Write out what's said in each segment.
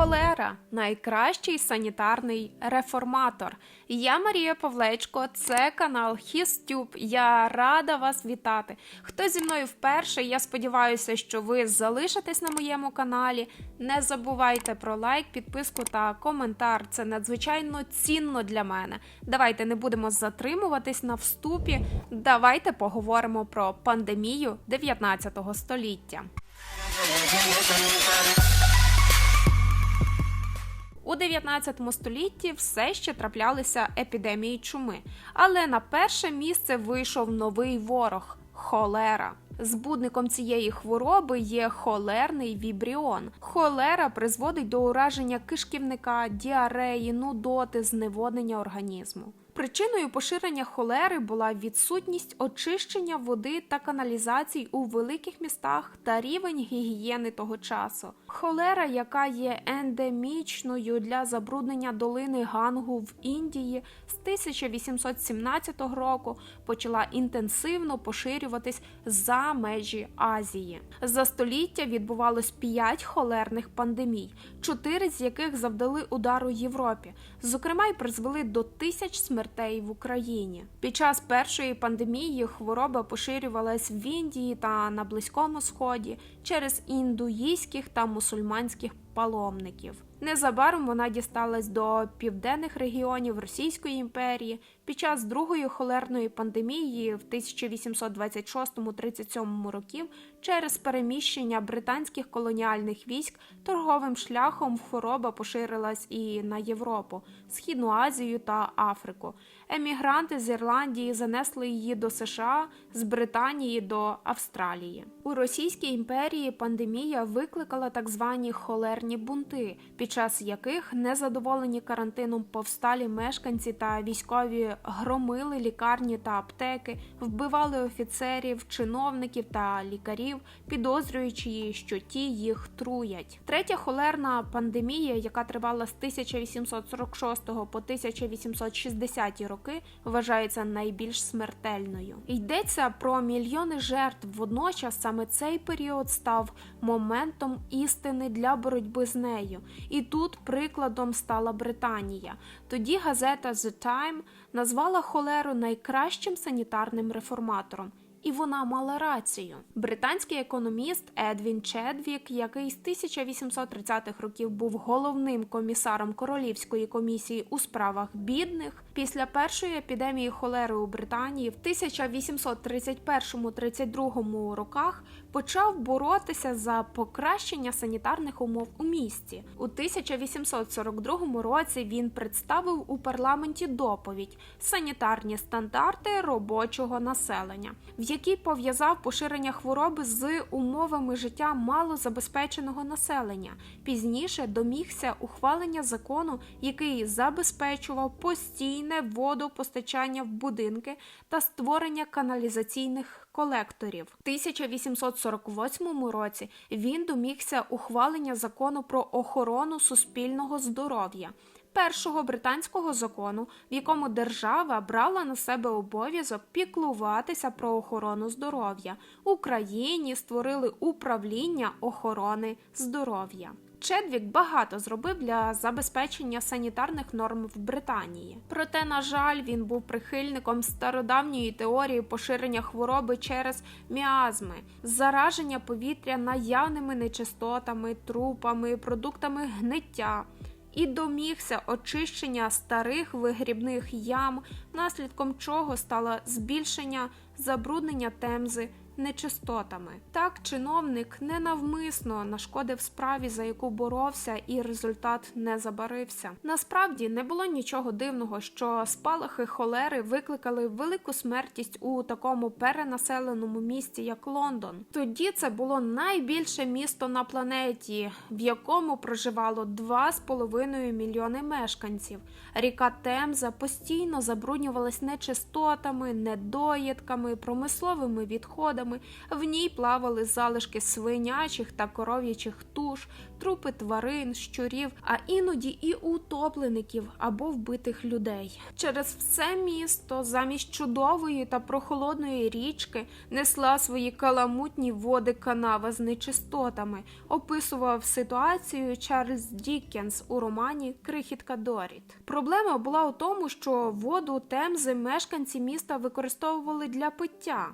Холера найкращий санітарний реформатор. Я Марія Павлечко, це канал Хістюб. Я рада вас вітати. Хто зі мною вперше? Я сподіваюся, що ви залишитесь на моєму каналі. Не забувайте про лайк, підписку та коментар. Це надзвичайно цінно для мене. Давайте не будемо затримуватись на вступі. Давайте поговоримо про пандемію 19 століття. У 19 столітті все ще траплялися епідемії чуми, але на перше місце вийшов новий ворог холера. Збудником цієї хвороби є холерний вібріон. Холера призводить до ураження кишківника, діареї, нудоти, зневоднення організму. Причиною поширення холери була відсутність очищення води та каналізацій у великих містах та рівень гігієни того часу. Холера, яка є ендемічною для забруднення долини Гангу в Індії, з 1817 року почала інтенсивно поширюватись за межі Азії. За століття відбувалось п'ять холерних пандемій, чотири з яких завдали удару Європі, зокрема й призвели до тисяч смертей в Україні. Під час першої пандемії хвороба поширювалась в Індії та на Близькому Сході через індуїзьких та мусульманських паломників. Незабаром вона дісталась до південних регіонів Російської імперії. Під час другої холерної пандемії в 1826-37 років через переміщення британських колоніальних військ торговим шляхом хвороба поширилась і на Європу, Східну Азію та Африку. Емігранти з Ірландії занесли її до США, з Британії до Австралії. У Російській імперії пандемія викликала так звані холерні бунти, під час яких незадоволені карантином повсталі мешканці та військові громили лікарні та аптеки, вбивали офіцерів, чиновників та лікарів, підозрюючи, що ті їх труять. Третя холерна пандемія, яка тривала з 1846 по 1860 роки, вважається найбільш смертельною. Йдеться про мільйони жертв. Водночас саме цей період став моментом істини для боротьби з нею. І тут прикладом стала Британія. Тоді газета The Time назвала холеру найкращим санітарним реформатором. І вона мала рацію. Британський економіст Едвін Чедвік, який з 1830-х років був головним комісаром Королівської комісії у справах бідних, після першої епідемії холери у Британії в 1831-32 роках почав боротися за покращення санітарних умов у місті. У 1842 році він представив у парламенті доповідь санітарні стандарти робочого населення, в якій пов'язав поширення хвороби з умовами життя малозабезпеченого населення. Пізніше домігся ухвалення закону, який забезпечував постійне водопостачання в будинки та створення каналізаційних колекторів. В 1848 році він домігся ухвалення закону про охорону суспільного здоров'я. Першого британського закону, в якому держава брала на себе обов'язок піклуватися про охорону здоров'я, Україні створили управління охорони здоров'я. Чедвік багато зробив для забезпечення санітарних норм в Британії. Проте, на жаль, він був прихильником стародавньої теорії поширення хвороби через міазми, зараження повітря наявними нечистотами, трупами, продуктами гниття. І домігся очищення старих вигрібних ям, наслідком чого стало збільшення забруднення темзи нечистотами. Так, чиновник ненавмисно нашкодив справі, за яку боровся, і результат не забарився. Насправді не було нічого дивного, що спалахи холери викликали велику смертність у такому перенаселеному місті, як Лондон. Тоді це було найбільше місто на планеті, в якому проживало 2,5 мільйони мешканців. Ріка Темза постійно забруднювалась нечистотами, недоїдками, промисловими відходами відходами. В ній плавали залишки свинячих та коров'ячих туш, трупи тварин, щурів, а іноді і утоплеників або вбитих людей. Через все місто замість чудової та прохолодної річки несла свої каламутні води канава з нечистотами, описував ситуацію Чарльз Діккенс у романі Крихітка Доріт. Проблема була у тому, що воду Темзи мешканці міста використовували для пиття.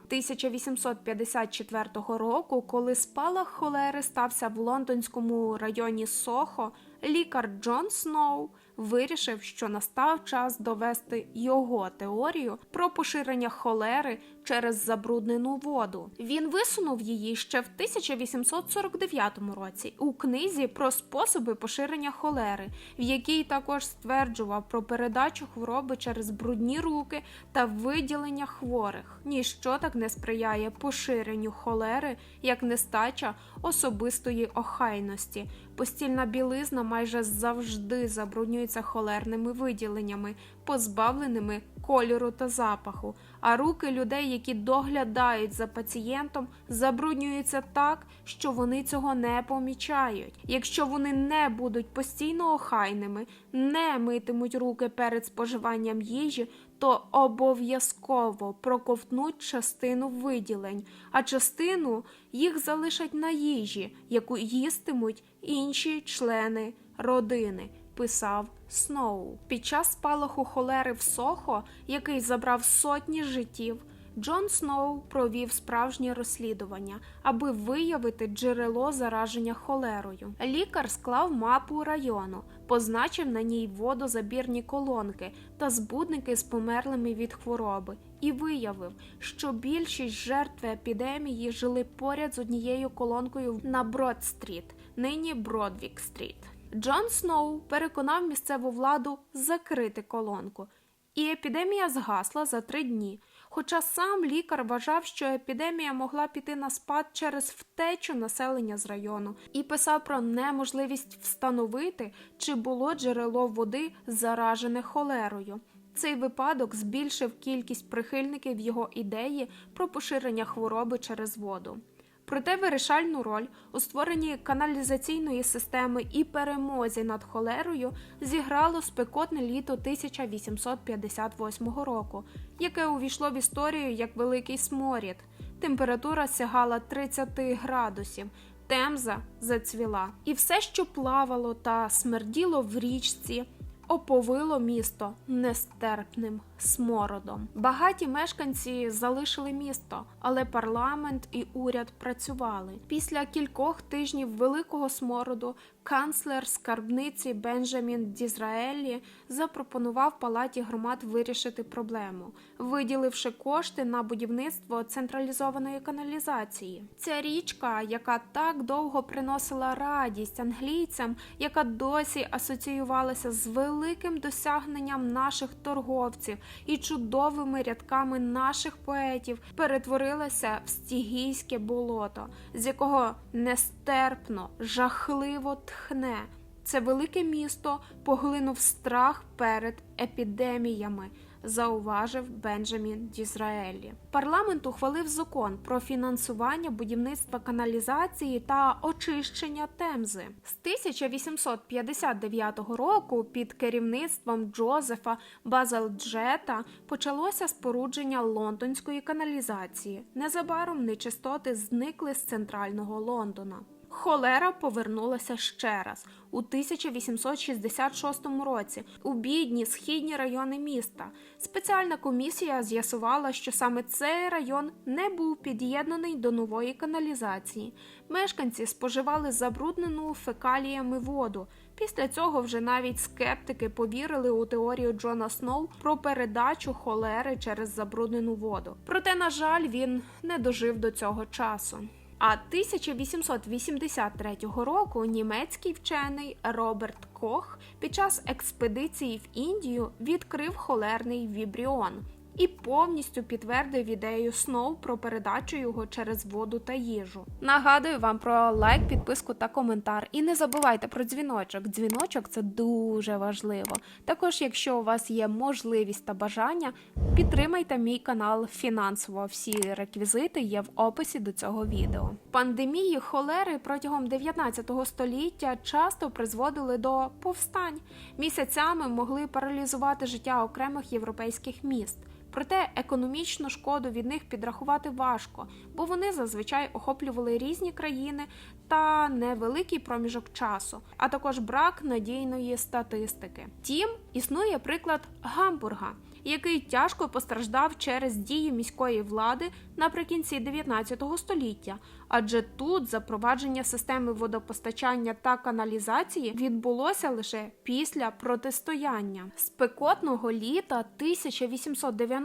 1854 року, коли спалах холери стався в лондонському районі Сохо, лікар Джон Сноу вирішив, що настав час довести його теорію про поширення холери через забруднену воду. Він висунув її ще в 1849 році у книзі про способи поширення холери, в якій також стверджував про передачу хвороби через брудні руки та виділення хворих. Ніщо так не сприяє поширенню холери, як нестача особистої охайності. Постільна білизна майже завжди забруднюється холерними виділеннями, позбавленими кольору та запаху. А руки людей, які доглядають за пацієнтом, забруднюються так, що вони цього не помічають. Якщо вони не будуть постійно охайними, не митимуть руки перед споживанням їжі, то обов'язково проковтнуть частину виділень, а частину їх залишать на їжі, яку їстимуть інші члени родини. Писав Сноу під час спалаху холери в Сохо, який забрав сотні життів. Джон Сноу провів справжнє розслідування, аби виявити джерело зараження холерою. Лікар склав мапу району, позначив на ній водозабірні колонки та збудники з померлими від хвороби, і виявив, що більшість жертв епідемії жили поряд з однією колонкою на Брод-стріт, нині Бродвік-стріт. Джон Сноу переконав місцеву владу закрити колонку, і епідемія згасла за три дні. Хоча сам лікар вважав, що епідемія могла піти на спад через втечу населення з району, і писав про неможливість встановити, чи було джерело води заражене холерою. Цей випадок збільшив кількість прихильників його ідеї про поширення хвороби через воду. Проте вирішальну роль у створенні каналізаційної системи і перемозі над холерою зіграло спекотне літо 1858 року, яке увійшло в історію як Великий Сморід. Температура сягала 30 градусів, темза зацвіла, і все, що плавало та смерділо в річці, оповило місто нестерпним смородом. Багаті мешканці залишили місто, але парламент і уряд працювали. Після кількох тижнів великого смороду канцлер скарбниці Бенджамін Дізраелі запропонував палаті громад вирішити проблему, виділивши кошти на будівництво централізованої каналізації. Ця річка, яка так довго приносила радість англійцям, яка досі асоціювалася з великим досягненням наших торговців і чудовими рядками наших поетів, перетворилася в стігійське болото, з якого нестерпно, жахливо тхне. Це велике місто поглинув страх перед епідеміями, зауважив Бенджамін Дізраелі. Парламент ухвалив закон про фінансування будівництва каналізації та очищення Темзи з 1859 року. Під керівництвом Джозефа Базалджета почалося спорудження лондонської каналізації. Незабаром нечистоти зникли з центрального Лондона. Холера повернулася ще раз у 1866 році у бідні східні райони міста. Спеціальна комісія з'ясувала, що саме цей район не був під'єднаний до нової каналізації. Мешканці споживали забруднену фекаліями воду. Після цього вже навіть скептики повірили у теорію Джона Сноу про передачу холери через забруднену воду. Проте, на жаль, він не дожив до цього часу. А 1883 року німецький вчений Роберт Кох під час експедиції в Індію відкрив холерний вібріон. І повністю підтвердив ідею Сноу про передачу його через воду та їжу. Нагадую вам про лайк, підписку та коментар. І не забувайте про дзвіночок. Дзвіночок це дуже важливо. Також, якщо у вас є можливість та бажання, підтримайте мій канал фінансово. Всі реквізити є в описі до цього відео. Пандемії холери протягом 19 століття часто призводили до повстань. Місяцями могли паралізувати життя окремих європейських міст. Проте економічну шкоду від них підрахувати важко, бо вони зазвичай охоплювали різні країни та невеликий проміжок часу, а також брак надійної статистики. Тім існує приклад Гамбурга, який тяжко постраждав через дії міської влади наприкінці 19 століття, адже тут запровадження системи водопостачання та каналізації відбулося лише після протистояння. Спекотного літа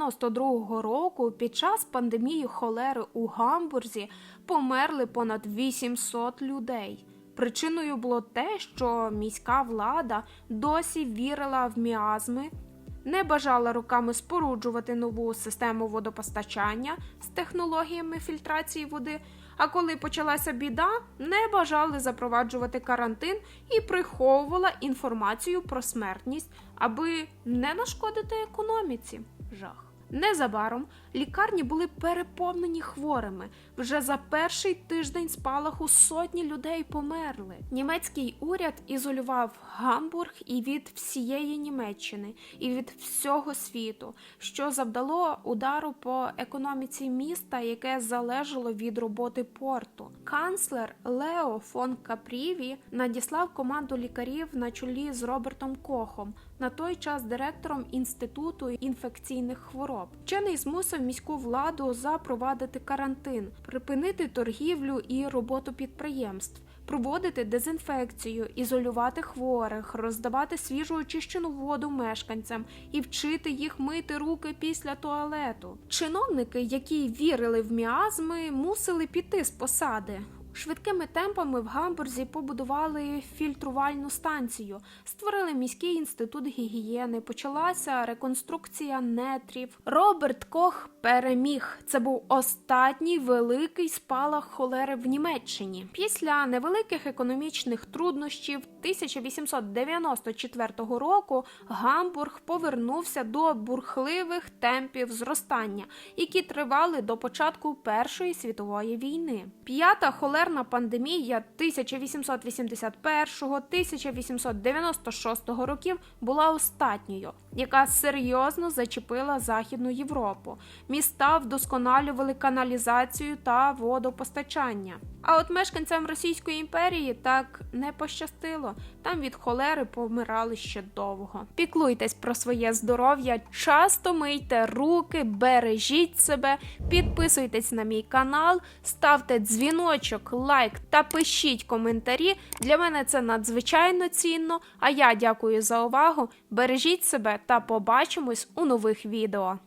1892 року під час пандемії холери у Гамбурзі померли понад 800 людей. Причиною було те, що міська влада досі вірила в міазми, не бажала руками споруджувати нову систему водопостачання з технологіями фільтрації води. А коли почалася біда, не бажали запроваджувати карантин і приховувала інформацію про смертність, аби не нашкодити економіці. Жах. Незабаром лікарні були переповнені хворими. Вже за перший тиждень спалаху сотні людей померли. Німецький уряд ізолював Гамбург і від всієї Німеччини, і від всього світу, що завдало удару по економіці міста, яке залежало від роботи порту. Канцлер Лео фон Капріві надіслав команду лікарів на чолі з Робертом Кохом, на той час директором інституту інфекційних хвороб. Вчений змусив міську владу запровадити карантин, припинити торгівлю і роботу підприємств. Проводити дезінфекцію, ізолювати хворих, роздавати свіжу очищену воду мешканцям і вчити їх мити руки після туалету. Чиновники, які вірили в міазми, мусили піти з посади. Швидкими темпами в Гамбурзі побудували фільтрувальну станцію, створили міський інститут гігієни, почалася реконструкція нетрів. Роберт Кох переміг. Це був останній великий спалах холери в Німеччині. Після невеликих економічних труднощів 1894 року Гамбург повернувся до бурхливих темпів зростання, які тривали до початку Першої світової війни. П'ята холерна пандемія 1881-1896 років була остатньою, яка серйозно зачепила Західну Європу. Міста вдосконалювали каналізацію та водопостачання. А от мешканцям Російської імперії так не пощастило. Там від холери помирали ще довго. Піклуйтесь про своє здоров'я, часто мийте руки, бережіть себе, підписуйтесь на мій канал, ставте дзвіночок, лайк та пишіть коментарі. Для мене це надзвичайно цінно. А я дякую за увагу. Бережіть себе та побачимось у нових відео.